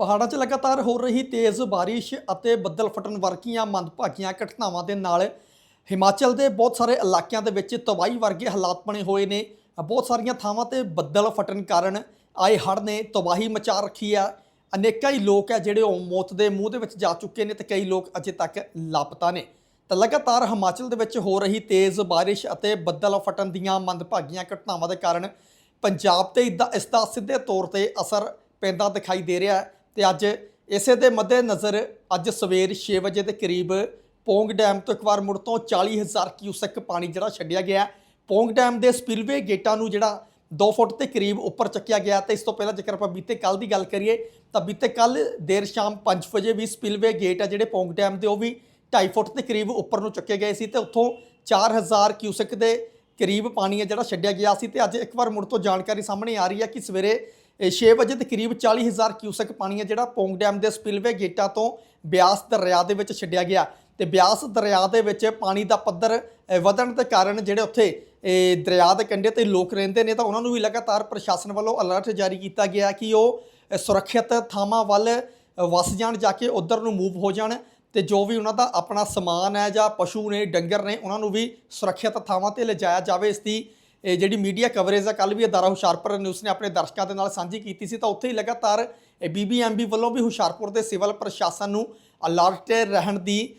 ਪਹਾੜਾਂ 'ਚ ਲਗਾਤਾਰ ਹੋ ਰਹੀ ਤੇਜ਼ ਬਾਰਿਸ਼ ਅਤੇ ਬੱਦਲ ਫਟਣ ਵਰਗੀਆਂ ਮੰਦਭਾਗੀਆਂ ਘਟਨਾਵਾਂ ਦੇ ਨਾਲ ਹਿਮਾਚਲ ਦੇ ਬਹੁਤ ਸਾਰੇ ਇਲਾਕਿਆਂ ਦੇ ਵਿੱਚ ਤਬਾਹੀ ਵਰਗੇ ਹਾਲਾਤ ਬਣੇ ਹੋਏ ਨੇ। ਬਹੁਤ ਸਾਰੀਆਂ ਥਾਵਾਂ ਤੇ ਬੱਦਲ ਫਟਣ ਕਾਰਨ ਆਏ ਹੜ੍ਹ ਨੇ ਤਬਾਹੀ ਮਚਾ ਰੱਖੀ ਆ। ਅਨੇਕਾਂ ਹੀ ਲੋਕ ਆ ਜਿਹੜੇ ਉਹ ਮੌਤ ਦੇ ਮੂੰਹ ਦੇ ਵਿੱਚ ਜਾ ਚੁੱਕੇ ਨੇ ਤੇ ਕਈ ਲੋਕ ਅਜੇ ਤੱਕ ਲਾਪਤਾ ਨੇ। ਤਾਂ ਲਗਾਤਾਰ ਹਿਮਾਚਲ ਦੇ ਵਿੱਚ ਹੋ ਰਹੀ ਤੇਜ਼ ਬਾਰਿਸ਼ ਅਤੇ ਬੱਦਲ ਫਟਣ ਦੀਆਂ ਮੰਦਭਾਗੀਆਂ ਘਟਨਾਵਾਂ ਦੇ ਕਾਰਨ ਪੰਜਾਬ ਤੇ ਇਦਾ ਇਸ ਦਾ ਸਿੱਧੇ ਤੌਰ ਤੇ ਅਸਰ ਪੈਂਦਾ ਦਿਖਾਈ ਦੇ ਰਿਹਾ। ਹੈ ਤੇ ਅੱਜ ਇਸੇ ਦੇ ਮੱਦੇ ਨਜ਼ਰ ਅੱਜ ਸਵੇਰ 6 ਵਜੇ ਦੇ ਕਰੀਬ ਪੋਂਗ ਡੈਮ ਤੋਂ ਇੱਕ ਵਾਰ ਮੁੜ ਤੋਂ 40000 ਕਿਊਸੈਕ ਪਾਣੀ ਜਿਹੜਾ ਛੱਡਿਆ ਗਿਆ ਹੈ। ਪੋਂਗ ਡੈਮ ਦੇ ਸਪਿਲਵੇ ਗੇਟਾਂ ਨੂੰ ਜਿਹੜਾ 2 ਫੁੱਟ ਦੇ ਕਰੀਬ ਉੱਪਰ ਚੱਕਿਆ ਗਿਆ ਤੇ ਇਸ ਤੋਂ ਪਹਿਲਾਂ ਜੇਕਰ ਆਪਾਂ ਬੀਤੇ ਕੱਲ ਦੀ ਗੱਲ ਕਰੀਏ ਤਾਂ ਬੀਤੇ ਕੱਲ ਦੇਰ ਸ਼ਾਮ 5 ਵਜੇ ਵੀ ਸਪਿਲਵੇ ਗੇਟ ਆ ਜਿਹੜੇ ਪੌਂਗ ਡੈਮ ਦੇ, ਉਹ ਵੀ 2.5 ਫੁੱਟ ਦੇ ਕਰੀਬ ਉੱਪਰ ਨੂੰ ਚੱਕੇ ਗਏ ਸੀ ਤੇ ਉੱਥੋਂ 4000 ਕਿਊਸੈਕ ਦੇ ਕਰੀਬ ਪਾਣੀ ਹੈ ਜਿਹੜਾ ਛੱਡਿਆ ਗਿਆ ਸੀ ਤੇ ਅੱਜ ਇੱਕ ਵਾਰ ਮੁੜ ਤੋਂ ਜਾਣਕਾਰੀ ਸਾਹਮਣੇ ਆ ਰਹੀ ਹੈ ਕਿ ਸਵੇਰੇ 6 ਵਜੇ ਦੇ ਕਰੀਬ 40000 ਕਿਊਸਕ ਪਾਣੀ ਹੈ ਜਿਹੜਾ ਪੋਂਗ ਡੈਮ ਦੇ ਸਪਿਲਵੇ ਗੇਟਾਂ ਤੋਂ ਬਿਆਸ ਦਰਿਆ ਦੇ ਵਿੱਚ ਛੱਡਿਆ ਗਿਆ। ਤੇ ਬਿਆਸ ਦਰਿਆ ਦੇ ਵਿੱਚ ਪਾਣੀ ਦਾ ਪੱਧਰ ਵਧਣ ਦੇ ਕਾਰਨ ਜਿਹੜੇ ਉੱਥੇ ਇਹ ਦਰਿਆ ਦੇ ਕੰਢੇ ਤੇ ਲੋਕ ਰਹਿੰਦੇ ਨੇ ਤਾਂ ਉਹਨਾਂ ਨੂੰ ਵੀ ਲਗਾਤਾਰ ਪ੍ਰਸ਼ਾਸਨ ਵੱਲੋਂ ਅਲਰਟ ਜਾਰੀ ਕੀਤਾ ਗਿਆ ਕਿ ਉਹ ਸੁਰੱਖਿਅਤ ਥਾਵਾਂ ਵੱਲ ਅ, ਵਸ ਜਾਣ ਜਾ ਕੇ ਉਧਰ ਨੂੰ ਮੂਵ ਹੋ ਜਾਣ ਤੇ ਜੋ ਵੀ ਉਹਨਾਂ ਦਾ ਆਪਣਾ ਸਮਾਨ ਹੈ ਜਾਂ ਪਸ਼ੂ ਨੇ ਡੰਗਰ ਨੇ ਉਹਨਾਂ ਨੂੰ ਵੀ ਸੁਰੱਖਿਅਤ ਥਾਵਾਂ ਤੇ ਲਿਜਾਇਆ ਜਾਵੇ ਇਸ ਦੀ ਇਹ ਜਿਹੜੀ ਮੀਡੀਆ ਕਵਰੇਜ ਆ ਕੱਲ ਵੀ ਅਦਾਰਾ ਹੁਸ਼ਿਆਰਪੁਰ ਨਿਊਜ਼ ਨੇ ਆਪਣੇ ਦਰਸ਼ਕਾਂ ਦੇ ਨਾਲ ਸਾਂਝੀ ਕੀਤੀ ਸੀ, ਤਾਂ ਉੱਥੇ ਹੀ ਲਗਾਤਾਰ ਬੀਬੀਐਮਬੀ ਵੱਲੋਂ ਵੀ ਹੁਸ਼ਿਆਰਪੁਰ ਦੇ ਸਿਵਲ ਪ੍ਰਸ਼ਾਸਨ ਨੂੰ ਅਲਰਟ ਰਹਿਣ ਦੀ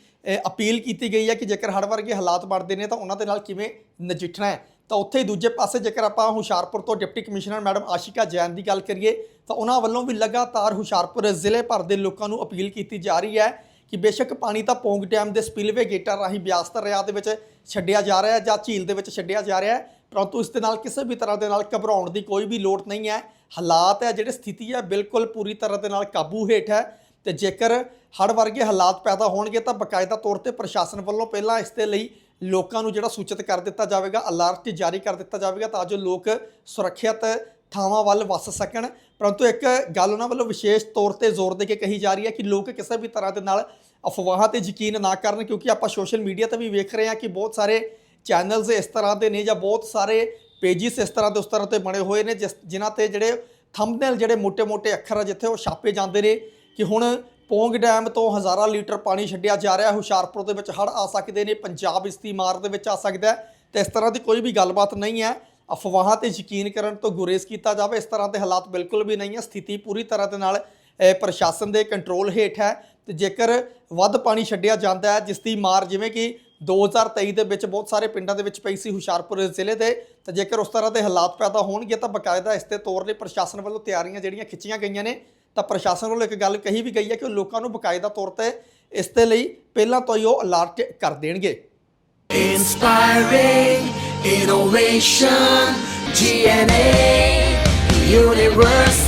ਅਪੀਲ ਕੀਤੀ ਗਈ ਹੈ ਕਿ ਜੇਕਰ ਹੜ੍ਹ ਵਰਗੇ ਹਾਲਾਤ ਬਣਦੇ ਨੇ ਤਾਂ ਉਹਨਾਂ ਦੇ ਨਾਲ ਕਿਵੇਂ ਨਜਿੱਠਣਾ ਹੈ। ਤਾਂ ਉੱਥੇ ਹੀ ਦੂਜੇ ਪਾਸੇ ਜੇਕਰ ਆਪਾਂ ਹੁਸ਼ਿਆਰਪੁਰ ਤੋਂ deputy commissioner madam Ashika Jain ਦੀ ਗੱਲ ਕਰੀਏ, ਤਾਂ ਉਹਨਾਂ ਵੱਲੋਂ ਵੀ ਲਗਾਤਾਰ ਹੁਸ਼ਿਆਰਪੁਰ ਜ਼ਿਲ੍ਹੇ ਭਰ ਦੇ ਲੋਕਾਂ ਨੂੰ ਅਪੀਲ ਕੀਤੀ ਜਾ ਰਹੀ ਹੈ ਕਿ ਬੇਸ਼ੱਕ ਪਾਣੀ ਤਾਂ ਪੌਂਗ ਡੈਮ ਦੇ ਸਪਿਲਵੇ ਗੇਟਾਂ ਰਾਹੀਂ ਬਿਆਸ ਦਰਿਆ ਦੇ ਵਿੱਚ ਛੱਡਿਆ ਜਾ ਰਿਹਾ ਹੈ ਜਾਂ ਝੀਲ ਦੇ ਵਿੱਚ ਛੱਡਿਆ ਜਾ ਰਿਹਾ ਹੈ। ਪਰੰਤੂ ਇਸ ਦੇ ਨਾਲ ਕਿਸੇ ਵੀ ਤਰ੍ਹਾਂ ਦੇ ਨਾਲ ਘਬਰਾਉਣ ਦੀ ਕੋਈ ਵੀ ਲੋੜ ਨਹੀਂ ਹੈ। ਹਾਲਾਤ ਹੈ ਜਿਹੜੇ ਸਥਿਤੀ ਹੈ, ਬਿਲਕੁਲ ਪੂਰੀ ਤਰ੍ਹਾਂ ਦੇ ਨਾਲ ਕਾਬੂ ਹੇਠ ਹੈ ਤੇ ਜੇਕਰ ਹੜ੍ਹ ਵਰਗੇ ਹਾਲਾਤ ਪੈਦਾ ਹੋਣਗੇ ਤਾਂ ਬਕਾਇਦਾ ਤੌਰ ਤੇ ਪ੍ਰਸ਼ਾਸਨ ਵੱਲੋਂ ਪਹਿਲਾਂ ਇਸ ਦੇ ਲਈ ਲੋਕਾਂ ਨੂੰ ਜਿਹੜਾ ਸੂਚਿਤ ਕਰ ਦਿੱਤਾ ਜਾਵੇਗਾ, ਅਲਰਟ ਜਾਰੀ ਕਰ ਦਿੱਤਾ ਜਾਵੇਗਾ ਤਾਂ ਜੋ ਲੋਕ ਸੁਰੱਖਿਅਤ ਥਾਵਾਂ ਵੱਲ ਵਸ ਸਕਣ। ਪਰੰਤੂ ਇੱਕ ਗੱਲ ਉਹਨਾਂ ਵੱਲੋਂ ਵਿਸ਼ੇਸ਼ ਤੌਰ ਤੇ ਜ਼ੋਰ ਦੇ ਕੇ ਕਹੀ ਜਾ ਰਹੀ ਹੈ ਕਿ ਲੋਕ ਕਿਸੇ ਵੀ ਤਰ੍ਹਾਂ ਦੇ ਨਾਲ ਅਫਵਾਹਾਂ ਤੇ ਯਕੀਨ ਨਾ ਕਰਨ ਕਿਉਂਕਿ ਆਪਾਂ ਸੋਸ਼ਲ ਮੀਡੀਆ ਤੇ ਵੀ ਵੇਖ ਰਹੇ ਹਾਂ ਕਿ ਬਹੁਤ ਸਾਰੇ ਚੈਨਲਸ ਇਸ ਤਰ੍ਹਾਂ ਦੇ ਨੇ ਜਾਂ ਬਹੁਤ ਸਾਰੇ ਪੇजेस ਇਸ ਤਰ੍ਹਾਂ ਦੇ ਉਸ ਤਰ੍ਹਾਂ ਤੇ ਬਣੇ ਹੋਏ ਨੇ, ਜਿਸ ਜਿਨ੍ਹਾਂ ਤੇ ਜਿਹੜੇ ਥੰਬਨੇਲ ਜਿਹੜੇ ਮੋٹے-ਮੋٹے ਅੱਖਰ ਆ, ਜਿੱਥੇ ਉਹ ਛਾਪੇ ਜਾਂਦੇ ਨੇ ਕਿ ਹੁਣ ਪੋਂਗ ਡੈਮ ਤੋਂ ਹਜ਼ਾਰਾਂ ਲੀਟਰ ਪਾਣੀ ਛੱਡਿਆ ਜਾ ਰਿਹਾ, ਹੁਸ਼ਿਆਰਪੁਰ ਦੇ ਵਿੱਚ ਹੜ ਆ ਸਕਦੇ ਨੇ, ਪੰਜਾਬ ਇਸ ਦੀ ਮਾਰ ਦੇ ਵਿੱਚ ਆ ਸਕਦਾ ਹੈ ਤੇ ਇਸ ਤਰ੍ਹਾਂ ਦੀ ਕੋਈ ਵੀ ਗੱਲਬਾਤ ਨਹੀਂ ਹੈ। ਅਫਵਾਹਾਂ ਤੇ ਯਕੀਨ ਕਰਨ ਤੋਂ ਗੁਰੇਜ਼ ਕੀਤਾ ਜਾਵੇ, ਇਸ ਤਰ੍ਹਾਂ ਦੇ ਹਾਲਾਤ ਬਿਲਕੁਲ ਵੀ ਨਹੀਂ ਹੈ। ਸਥਿਤੀ ਪੂਰੀ ਤਰ੍ਹਾਂ ਦੇ ਨਾਲ ਪ੍ਰਸ਼ਾਸਨ ਦੇ ਕੰਟਰੋਲ ਹੇਠ ਹੈ ਤੇ ਜੇਕਰ ਵੱਧ ਪਾਣੀ ਛੱਡਿਆ ਜਾਂਦਾ ਹੈ, ਜਿਸ ਦੀ ਮਾਰ ਜਿਵੇਂ ਕਿ 2023 ਦੇ ਵਿੱਚ ਬਹੁਤ ਸਾਰੇ ਪਿੰਡਾਂ ਦੇ ਵਿੱਚ ਪਈ ਸੀ ਹੁਸ਼ਿਆਰਪੁਰ ਜ਼ਿਲ੍ਹੇ ਦੇ ਤਾਂ ਜੇਕਰ ਉਸ ਤਰ੍ਹਾਂ ਦੇ ਹਾਲਾਤ ਪੈਦਾ ਹੋਣਗੇ ਤਾਂ ਬਕਾਇਦਾ ਇਸ ਤੇ ਤੌਰ 'ਤੇ ਪ੍ਰਸ਼ਾਸਨ ਵੱਲੋਂ ਤਿਆਰੀਆਂ ਜਿਹੜੀਆਂ ਖਿੱਚੀਆਂ ਗਈਆਂ ਨੇ ਤਾਂ ਪ੍ਰਸ਼ਾਸਨ ਵੱਲੋਂ ਇੱਕ ਗੱਲ ਕਹੀ ਵੀ ਗਈ ਹੈ ਕਿ ਉਹ ਲੋਕਾਂ ਨੂੰ ਬਕਾਇਦਾ ਤੌਰ ਤੇ ਇਸ ਦੇ ਲਈ ਪਹਿਲਾਂ ਤੋਂ ਹੀ ਉਹ ਅਲਰਟ ਕਰ ਦੇਣਗੇ Inspiring innovation, GNA University.